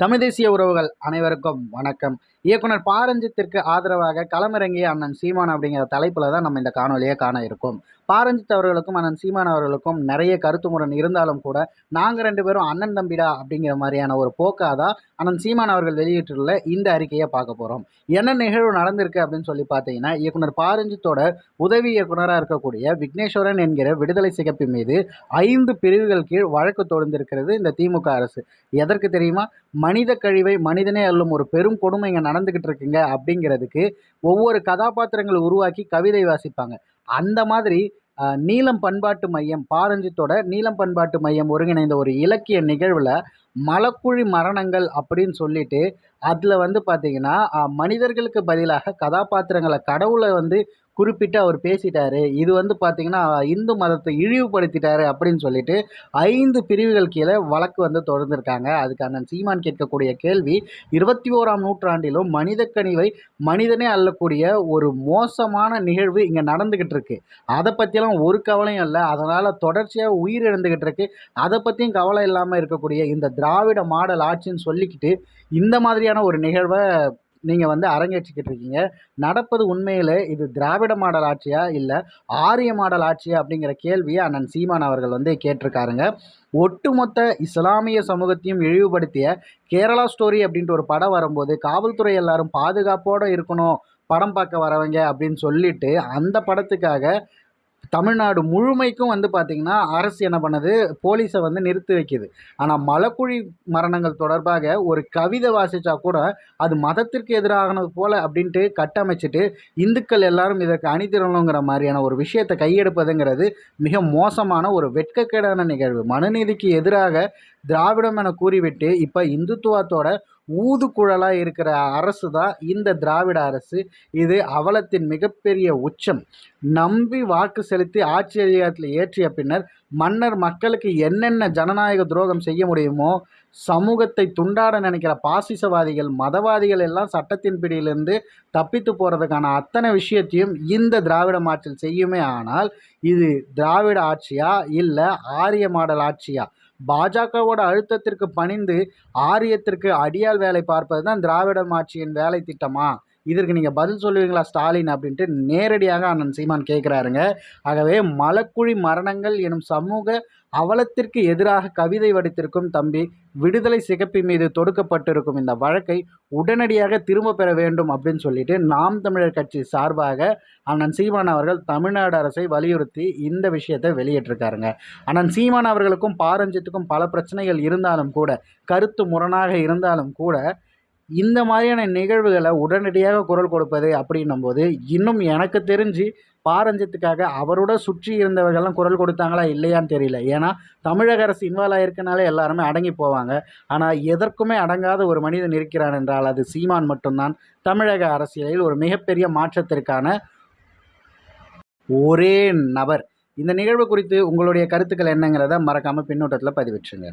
தமிழ் தேசிய உறவுகள் அனைவருக்கும் வணக்கம். இயக்குனர் பாரஞ்சித்திற்கு ஆதரவாக களமிறங்கிய அண்ணன் சீமான் அப்படிங்கிற தலைப்பில் தான் நம்ம இந்த காணொலியை காண இருக்கோம். பாரஞ்சித் அவர்களுக்கும் அண்ணன் சீமான் அவர்களுக்கும் நிறைய கருத்து முரண் இருந்தாலும் கூட நாங்கள் ரெண்டு பேரும் அண்ணன் தம்பிடா அப்படிங்கிற மாதிரியான ஒரு போக்காக தான் அண்ணன் சீமான் அவர்கள் வெளியிட்டுள்ள இந்த அறிக்கையை பார்க்க போகிறோம் என்ன நிகழ்வு நடந்திருக்கு அப்படின்னு சொல்லி பார்த்தீங்கன்னா இயக்குனர் பாரஞ்சித்தோட உதவி இயக்குனராக இருக்கக்கூடிய விக்னேஸ்வரன் என்கிற விடுதலை சிகப்பு மீது ஐந்து பிரிவுகள் கீழ் வழக்கு தொடர்ந்திருக்கிறது இந்த திமுக அரசு. எதற்கு தெரியுமா? மனித கழிவை மனிதனே அள்ளும் ஒரு பெரும் கொடுமை இங்கே நடந்துக்கிட்டு இருக்குங்க அப்படிங்கிறதுக்கு ஒவ்வொரு கதாபாத்திரங்களை உருவாக்கி கவிதை வாசிப்பாங்க. அந்த மாதிரி நீளம் நீலம் பண்பாட்டு மையம் பாரஞ்சித்தோட நீலம் பண்பாட்டு மையம் ஒருங்கிணைந்த ஒரு இலக்கிய நிகழ்வில் மலக்குழி மரணங்கள் அப்படின்னு சொல்லிட்டு அதில் வந்து பார்த்திங்கன்னா மனிதர்களுக்கு பதிலாக கதாபாத்திரங்களை கடவுளை வந்து குறிப்பிட்டு அவர் பேசிட்டாரு. இது வந்து பார்த்தீங்கன்னா இந்து மதத்தை இழிவுபடுத்திட்டாரு அப்படின்னு சொல்லிட்டு ஐந்து பிரிவுகள் கீழே வழக்கு வந்து தொடர்ந்துருக்காங்க. அதுக்கு அண்ணன் சீமான் கேட்கக்கூடிய கேள்வி இருபத்தி ஓராம் நூற்றாண்டிலும் மனித கனிவை மனிதனே அள்ளக்கூடிய ஒரு மோசமான நிகழ்வு இங்கே நடந்துக்கிட்டு இருக்கு. அதை பற்றியெல்லாம் ஒரு கவலையும் இல்லை. அதனால் தொடர்ச்சியாக உயிர் இழந்துக்கிட்டு இருக்கு. அதை பற்றியும் கவலை இல்லாமல் இருக்கக்கூடிய இந்த திராவிட மாடல் ஆட்சின்னு சொல்லிக்கிட்டு இந்த மாதிரியான ஒரு நிகழ்வை நீங்கள் வந்து அரங்கேற்றிக்கிட்டு இருக்கீங்க நடப்பது உண்மையில் இது திராவிட மாடல் ஆட்சியா? இல்லை ஆரிய மாடல் ஆட்சியா? அப்படிங்கிற கேள்வியை அண்ணன் சீமான் அவர்கள் வந்து கேட்டிருக்காருங்க. ஒட்டுமொத்த இஸ்லாமிய சமூகத்தையும் இழிவுபடுத்திய கேரளா ஸ்டோரி அப்படின்ட்டு ஒரு படம் வரும்போது காவல்துறை எல்லாரும் பாதுகாப்போடு இருக்கணும் படம் பார்க்க வரவங்க அப்படின்னு சொல்லிட்டு அந்த படத்துக்காக தமிழ்நாடு முழுமைக்கும் வந்து பார்த்திங்கன்னா அரசு என்ன பண்ணுது? போலீஸை வந்து நிறுத்தி வைக்குது. ஆனால் மலக்குழி மரணங்கள் தொடர்பாக ஒரு கவிதை வாசித்தா கூட அது மதத்திற்கு எதிரானது போல் அப்படின்ட்டு கட்டமைச்சிட்டு இந்துக்கள் எல்லாரும் இதற்கு அணிதிரணுங்கிற மாதிரியான ஒரு விஷயத்தை கையெடுப்பதுங்கிறது மிக மோசமான ஒரு வெட்கக்கேடான நிகழ்வு. மனுநீதிக்கு எதிராக திராவிடம் என கூறிவிட்டு இப்போ இந்துத்துவத்தோட ஊதுகுழலாக இருக்கிற அரசு தான் இந்த திராவிட அரசு. இது அவலத்தின் மிகப்பெரிய உச்சம். நம்பி வாக்கு செலுத்தி ஆட்சி அதிகாரத்தில் ஏற்றிய பின்னர் மன்னர் மக்களுக்கு என்னென்ன ஜனநாயக துரோகம் செய்ய முடியுமோ சமூகத்தை துண்டாட நினைக்கிற பாசிசவாதிகள் மதவாதிகள் எல்லாம் சட்டத்தின் பிடியிலிருந்து தப்பித்து போகிறதுக்கான அத்தனை விஷயத்தையும் இந்த திராவிட மாற்றில் செய்யுமே ஆனால் இது திராவிட ஆட்சியா இல்லை ஆரிய மாடல் ஆட்சியா? பாஜகவோட அழுத்தத்திற்கு பணிந்து ஆரியத்திற்கு அடியால் வேலை பார்ப்பது தான் திராவிடர் மாட்சியின் வேலை திட்டமா இதற்கு நீங்கள் பதில் சொல்லுவீங்களா ஸ்டாலின் அப்படின்ட்டு நேரடியாக அண்ணன் சீமான் கேட்குறாருங்க ஆகவே மலக்குழி மரணங்கள் எனும் சமூக அவலத்திற்கு எதிராக கவிதை வடித்திருக்கும் தம்பி விடுதலை சிகப்பி மீது தொடுக்கப்பட்டிருக்கும் இந்த வழக்கை உடனடியாக திரும்ப பெற வேண்டும் அப்படின்னு சொல்லிட்டு நாம் தமிழர் கட்சி சார்பாக அண்ணன் சீமான் அவர்கள் தமிழ்நாடு அரசை வலியுறுத்தி இந்த விஷயத்தை வெளியிட்டிருக்காருங்க. அண்ணன் சீமான் அவர்களுக்கும் பாரஞ்சித்துக்கும் பல பிரச்சனைகள் இருந்தாலும் கூட கருத்து முரணாக இருந்தாலும் கூட இந்த மாதிரியான நிகழ்வுகளை உடனடியாக குரல் கொடுப்பது அப்படின்னும் போது இன்னும் எனக்கு தெரிஞ்சு பாரஞ்சத்துக்காக அவரோட சுற்றி இருந்தவர்கள்லாம் குரல் கொடுத்தாங்களா இல்லையான்னு தெரியல. ஏன்னா தமிழக அரசு இன்வால்வ் ஆயிருக்கனாலே எல்லாருமே அடங்கி போவாங்க. ஆனால் எதற்குமே அடங்காத ஒரு மனிதன் இருக்கிறான் என்றால் அது சீமான் மட்டும்தான். தமிழக அரசியலில் ஒரு மிகப்பெரிய மாற்றத்திற்கான ஒரே நபர். இந்த நிகழ்வு குறித்து உங்களுடைய கருத்துக்கள் என்னங்கிறத மறக்காமல் பின்னூட்டத்தில் பதிவிட்டுருங்க.